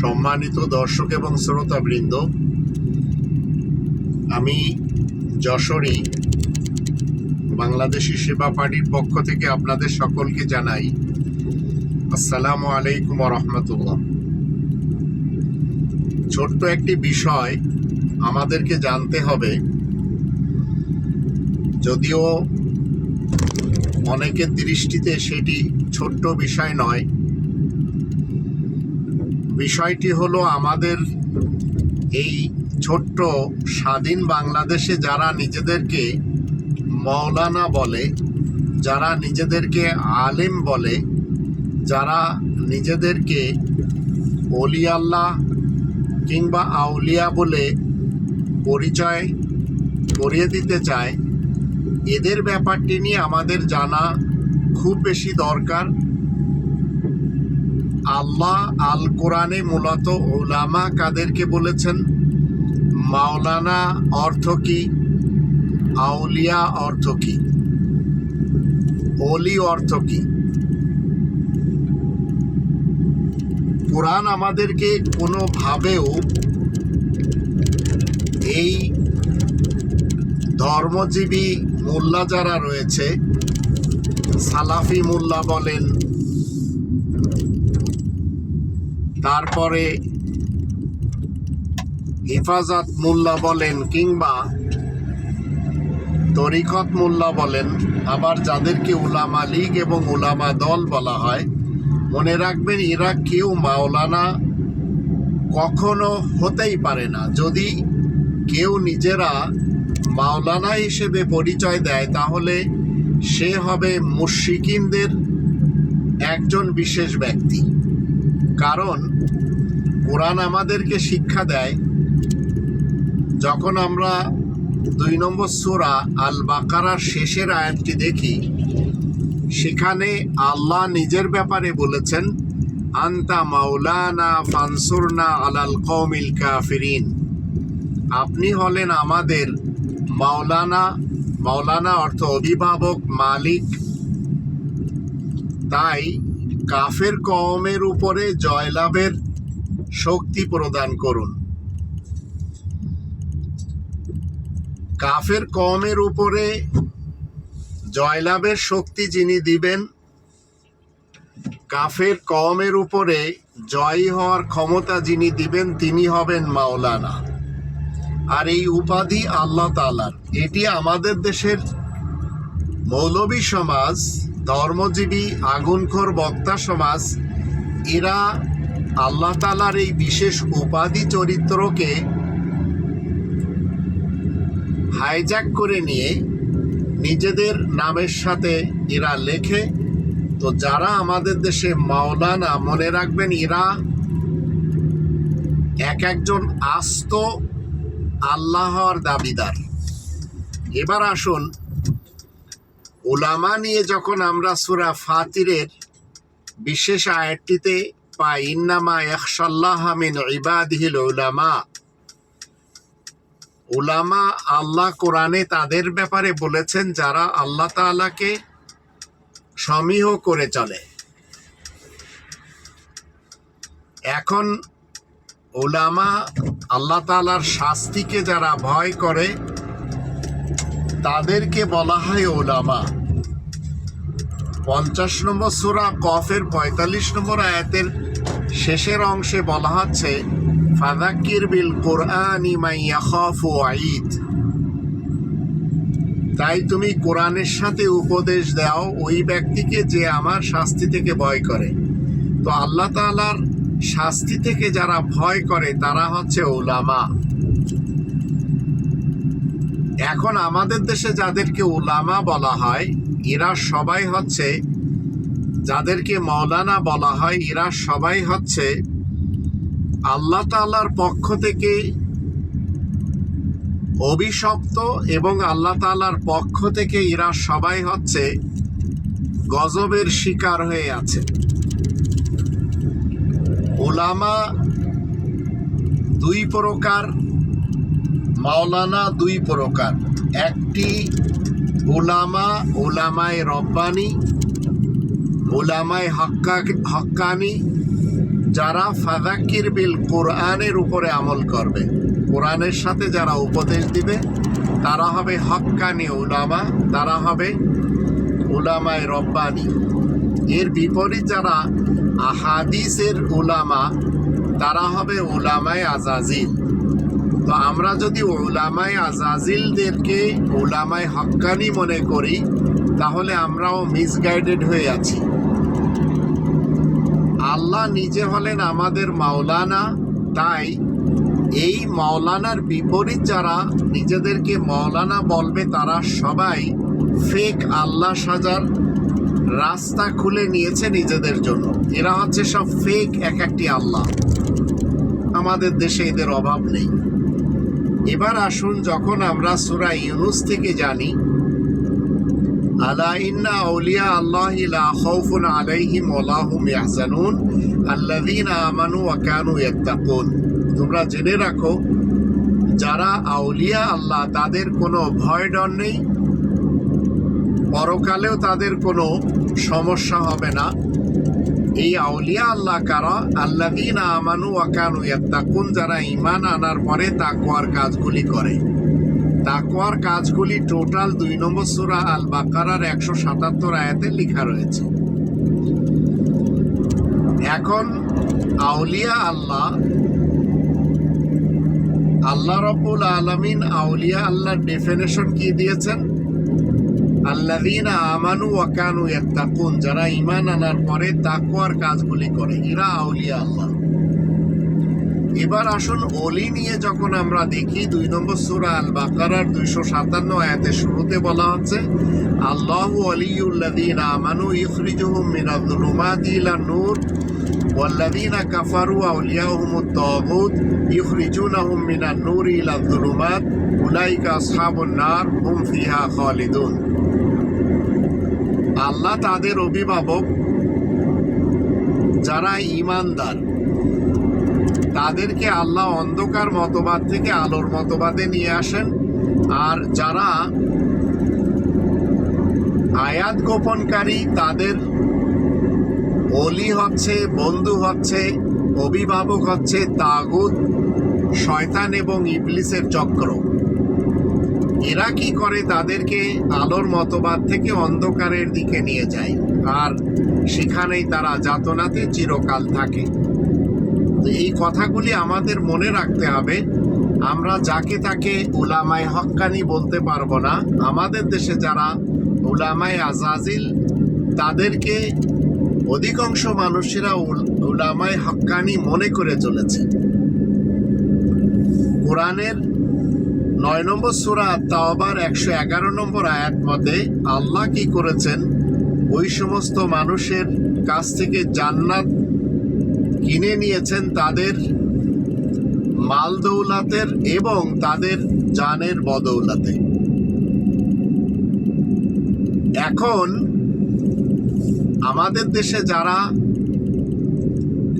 সম্মানিত দর্শক এবং শ্রোতাবৃন্দ, আমি যশোরী বাংলাদেশি সেবা পার্টির পক্ষ থেকে আপনাদের সকলকে জানাই আসসালামু আলাইকুম রহমতুল্লাহ ছোট্ট একটি বিষয় আমাদেরকে জানতে হবে, যদিও অনেকের দৃষ্টিতে সেটি ছোট্ট বিষয় নয়। বিষয়টি হলো আমাদের এই ছোট্ট স্বাধীন বাংলাদেশে যারা নিজেদেরকে মৌলানা বলে, যারা নিজেদেরকে আলেম বলে, যারা নিজেদেরকে আল্লাহ কিংবা আউলিয়া বলে পরিচয় করিয়ে দিতে চায় এদের ব্যাপারটি নিয়ে আমাদের জানা খুব বেশি দরকার। আল্লাহ আল কোরআনে মূলত ওলামা কাদেরকে বলেছেন? মাওলানা অর্থ কি? আউলিয়া অর্থ কি? অলি অর্থ কি? কোরআন আমাদেরকে কোনোভাবেও এই ধর্মজীবী মোল্লা যারা রয়েছে, সালাফি মোল্লা বলেন, তারপরে হেফাজত মোল্লা বলেন কিংবা তরিকত মোল্লা বলেন, আবার যাদেরকে উলামা লীগ এবং উলামা দল বলা হয়, মনে রাখবেন এরা কেউ মাওলানা কখনো হতেই পারে না। যদি কেউ নিজেরা মাওলানা হিসেবে পরিচয় দেয়, তাহলে সে হবে মুশিকিনদের একজন বিশেষ ব্যক্তি। কারণ কোরআন আমাদেরকে শিক্ষা দেয়, যখন আমরা দুই নম্বর সোরা আল বাকারার শেষের আয়াতটি দেখি, সেখানে আল্লাহ নিজের ব্যাপারে বলেছেন, আন্তা মাওলানা ফানসুরনা আলাল কৌমিল কাফিরিন। আপনি হলেন আমাদের মাওলানা মাওলানা অর্থ অভিভাবক মালিক। তাই কাফের কওমের উপরে জয়লাভের শক্তি প্রদান করুন। কাফের কওমের উপরে জয়লাভের শক্তি যিনি দিবেন, কাফের কওমের উপরে জয়ী হওয়ার ক্ষমতা যিনি দিবেন, তিনি হবেন মাওলানা। আর এই উপাধি আল্লাহ তালার এটি আমাদের দেশের মৌলবী সমাজ, ধর্মজীবী, আগুনখোর বক্তা সমাজ, এরা আল্লাহ তালার এই বিশেষ উপাধি চরিত্রকে হাইজ্যাক করে নিয়ে নিজেদের নামের সাথে এরা লেখে। তো যারা আমাদের দেশে মাওলানা, মনে রাখবেন, এরা এক একজন আস্ত আল্লাহর দাবিদার। এবার আসুন ওলামা নিয়ে যখন আমরা সুরা ফাতিরের বিশেষ আয়াতটিতে পাই, ইন্নামা ইয়াখশাল্লাহ মিন ইবাদিহিল উলামা উলামা আল্লাহ কোরআনে তাদের ব্যাপারে বলেছেন যারা আল্লাহ তাআলাকে সমীহ করে চলে। এখন ওলামা আল্লাহ তাআলার শাস্তিকে যারা ভয় করে, তাদেরকে বলা হয় ওলামা। পঞ্চাশ নম্বর সুরা কফের পঁয়তাল্লিশ নম্বর আয়াতের শেষের অংশে বলা হচ্ছে ফাদাক্কির বিল কোরআনি আইদ তাই তুমি কোরআনের সাথে উপদেশ দাও, ওই ব্যক্তিকে যে আমার শাস্তি থেকে ভয় করে। তো আল্লাহ তাআলার শাস্তি থেকে যারা ভয় করে, তারা হচ্ছে ওলামা এখন আমাদের দেশে যাদেরকে উলামা বলা হয়, এরা সবাই হচ্ছে, যাদেরকে মৌলানা বলা হয়, এরা সবাই হচ্ছে আল্লাহ তাআলার পক্ষ থেকে অভিশপ্ত এবং আল্লাহ তাআলার পক্ষ থেকে এরা সবাই হচ্ছে গজবের শিকার হয়ে আছে। ওলামা দুই প্রকার, মাওলানা দুই প্রকার। একটি ওলামা, ওলামায় রব্বানি, ওলামায় হক্কা, হক্কানি, যারা ফাদাক্কির বিল কোরআনের উপরে আমল করবে। কোরআনের সাথে যারা উপদেশ দিবে, তারা হবে হক্কানি ওলামা, তারা হবে ওলামায় রব্বানি। এর বিপরীত যারা আহাদিসের উলামা, তারা হবে উলামায় আজাজিল। তো আমরা যদি ওলামায় আজাজিলদেরকে ওলামায় হক্কানি মনে করি, তাহলে আমরাও মিসগাইডেড হয়ে আছি। আল্লাহ নিজে হলেন আমাদের মাওলানা, তাই এই মাওলানার বিপরীত যারা নিজেদেরকে মাওলানা বলবে, তারা সবাই ফেক আল্লাহ সাজার। রাস্তা খুলে নিয়েছে নিজেদের জন্য। এরা হচ্ছে সব ফেক এক একটি আল্লাহ। আমাদের দেশে এদের অভাব নেই। এবার আসুন যখন আমরা সুরা ইউনুস থেকে জানি, আলা ইন্না আউলিয়া আল্লাহ লা খাউফুন আলাইহিম ওয়া হুম ইয়াহজানুন, আল্লাযীনা আমানু ওয়া কানু ইয়াত্তাকুন। তোমরা জেনে রাখো, যারা আউলিয়া আল্লাহ, তাদের কোনো ভয় ডর নেই। পরকালেও তাদের কোনো সমস্যা হবে না। এই আউলিয়া আল্লাহ কারা? আল্লাযীনা আমানু ওয়া কানু যারা ঈমান আনার পরে তাকওয়ার কাজগুলি করে। তাকওয়ার কাজগুলি টোটাল দুই নম্বর সুরা আল বাকারার একশো সাতাত্তর আয়াতে লেখা রয়েছে। এখন আউলিয়া আল্লাহ আল্লাহ রব্বুল আলমিন আউলিয়া আল্লাহর ডেফিনেশন কি দিয়েছেন? আল্লাযীনা আমানু ওয়া কানু ইয়াত্তাকুন যারা ঈমান আনার পরে তাকওয়ার কাজগুলি করে এরা আউলিয়া আল্লাহ এবার আসুন অলি নিয়ে যখন আমরা দেখি দুই নম্বর সূরা আল বাকারার দুইশো সাতান্ন আয়াতে শুরুতে বলা হচ্ছে আল্লাহু আলিউল্লাযীনা আমানু ইখরিজুহুম মিনাল যুলুমাতি ইলান নূর والذين كفروا أولياؤهم الطاغوت يخرجونهم من النور إلى الظلمات أولئك أصحاب النار هم فيها خالدون আল্লাহ তাদের অভিভাবক যারা ইমানদার, তাদেরকে আল্লাহ অন্ধকার মতবাদ থেকে আলোর মতবাদে নিয়ে আসেন। আর যারা আয়াত গোপনকারী, তাদের অলি হচ্ছে, বন্ধু হচ্ছে, অভিভাবক হচ্ছে তাগুত, শয়তান এবং ইবলিসের চক্র। এরা কি করে তাদেরকে আলোর মতবাদ থেকে অন্ধকারের দিকে নিয়ে যায়? আর সেখানেই তারা যাতনাতে চিরকাল থাকে। তো এই কথাগুলি আমাদের মনে রাখতে হবে। আমরা যাকে তাকে উলামায় হক্কানি বলতে পারব না। আমাদের দেশে যারা উলামায় আজাজিল, তাদেরকে অধিকাংশ মানুষেরা উলামায় হক্কানি মনে করে চলেছে। কোরআনের নয় নম্বর সুরা তাওবার একশো এগারো নম্বর আয়াত মতে, আল্লাহ কি করেছেন? ওই সমস্ত মানুষের কাছ থেকে জান্নাত কিনে নিয়েছেন তাদের মাল দৌলাতের এবং তাদের জানের বদৌলাতে। এখন আমাদের দেশে যারা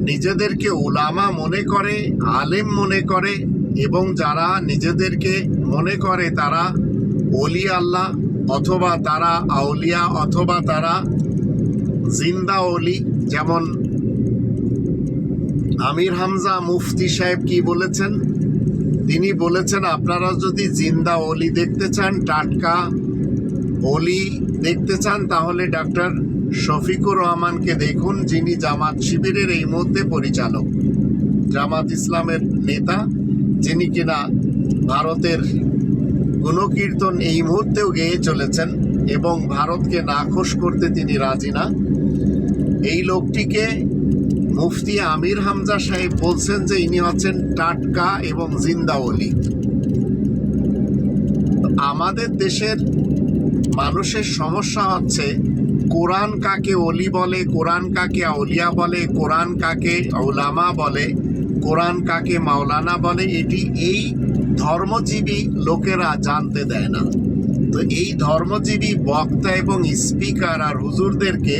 নিজেদেরকে ওলামা মনে করে, আলেম মনে করে এবং যারা নিজেদেরকে মনে করে তারা অলি আল্লাহ অথবা তারা আউলিয়া অথবা তারা জিন্দা অলি যেমন আমির হামজা মুফতি সাহেব কি বলেছেন? তিনি বলেছেন, আপনারা যদি জিন্দা অলি দেখতে চান, টাটকা অলি দেখতে চান, তাহলে ডাক্তার শফিকুর রহমানকে দেখুন, যিনি জামাত শিবিরের এই মধ্যে পরিচালক। জামাত ইসলামের নেতা। যিনি কিনা ভারতের গুণকীর্তন এই মুহূর্তেও গেয়ে চলেছেন এবং ভারতকে নাখোশ করতে তিনি রাজি না। এই লোকটিকে মুফতি আমির হামজা সাহেব বলছেন যে ইনি হচ্ছেন টাটকা এবং জিন্দাওলি আমাদের দেশের মানুষের সমস্যা হচ্ছে, কোরআন কাকে অলি বলে, কোরআন কাকে আউলিয়া বলে, কোরআন কাকে ওলামা বলে কোরআন কাকে মাওলানা বলে, এটি এই ধর্মজীবী লোকেরা জানতে দেয় না। তো এই ধর্মজীবী বক্তা এবং স্পিকার আর হুজুরদেরকে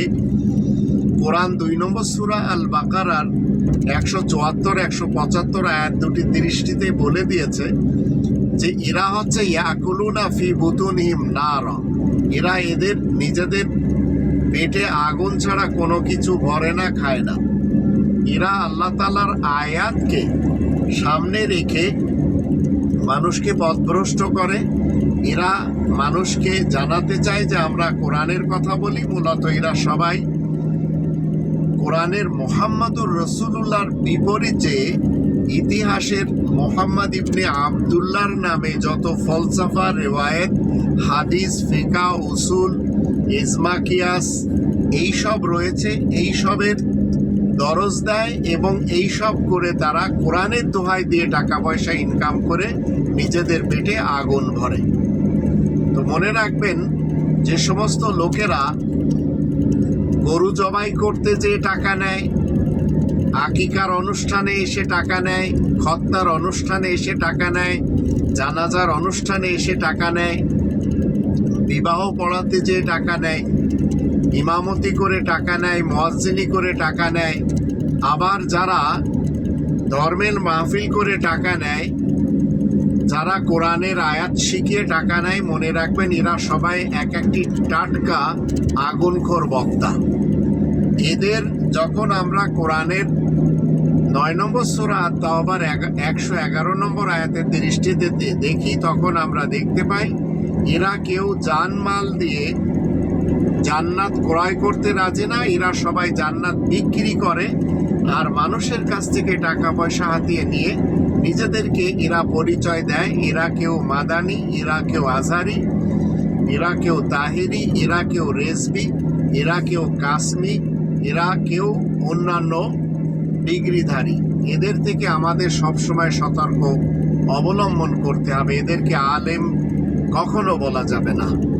কোরআন দুই নম্বর সুরা আল বাকারার একশো চুয়াত্তর, একশো পঁচাত্তর আয়াত দুটি দৃষ্টিতে বলে দিয়েছে যে, এরা হচ্ছে ইয়াকুলুনা ফি বুতুনহিম নার। এরা এদের নিজেদের পেটে আগুন ছাড়া কোনো কিছু ভরে না, খায় না। এরা আল্লাহ তালার আয়াতকে সামনে রেখে মানুষকে পথভ্রষ্ট করে। এরা মানুষকে জানাতে চায় যে আমরা কোরআনের কথা বলি, মূলত এরা সবাই কোরআনের মোহাম্মদুর রসুল্লাহর বিপরীতে ইতিহাসের মোহাম্মদ ইবনে আবদুল্লাহর নামে যত ফলসাফা রেওয়ায়েত, হাদিস, ফিকা, উসুল, ইজমাকিয়াস, এইসব রয়েছে। এইসবের দরজ দেয় এবং এইসব করে তারা কোরআনের দোহাই দিয়ে টাকা পয়সা ইনকাম করে নিজেদের পেটে আগুন ভরে। তো মনে রাখবেন, যে সমস্ত লোকেরা গরু জবাই করতে যে টাকা নেয়, আকিকার অনুষ্ঠানে এসে টাকা নেয় খত্তার অনুষ্ঠানে এসে টাকা নেয়, জানাজার অনুষ্ঠানে এসে টাকা নেয়, বিবাহ পড়াতে যে টাকা নেয় ইমামতি করে টাকা নেয়, মহাজিনী করে টাকা নেয়। আবার যারা ধর্মের মাহফিল করে টাকা নেয়, যারা কোরআনের আয়াত শিখিয়ে টাকা নেয়, মনে রাখবেন এরা সবাই এক একটি টাটকা আগুনখোর বক্তা। এদের যখন আমরা কোরআনের নয় নম্বর সোরা তাওবার একশো এগারো নম্বর আয়াতের দৃষ্টিতে দেখি, তখন আমরা দেখতে পাই, এরা কেউ জানমাল দিয়ে জান্নাত ক্রয় করতে রাজি না, এরা সবাই জান্নাত বিক্রি করে আর মানুষের কাছ থেকে টাকা পয়সা হাতিয়ে নিয়ে নিজেদেরকে এরা পরিচয় দেয়। এরা কেউ মাদানি, এরা কেউ আজারি, এরা কেউ তাহেরি, এরা কেউ রেজবি, এরা কেউ কাশ্মী এরা কেউ অন্যান্য ডিগ্রিধারী। এদের থেকে আমাদের সবসময় সতর্ক অবলম্বন করতে হবে। এদেরকে আলেম কখনো বলা যাবে না।